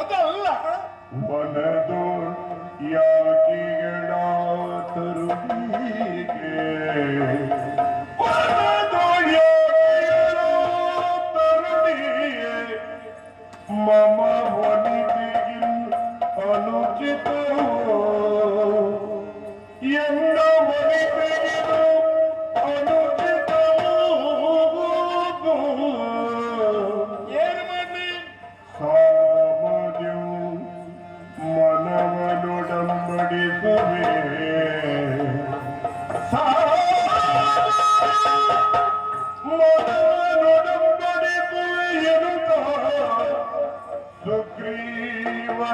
ಅದಲ್ಲ. ಮನದೋ ಯಾಕಿಗಳಾತರು মামা বলি বেগিল আলোচিত এন্না বলি বেগিল আলোচিত സാമരും മനവനുടമ്പടി സഭേ സാ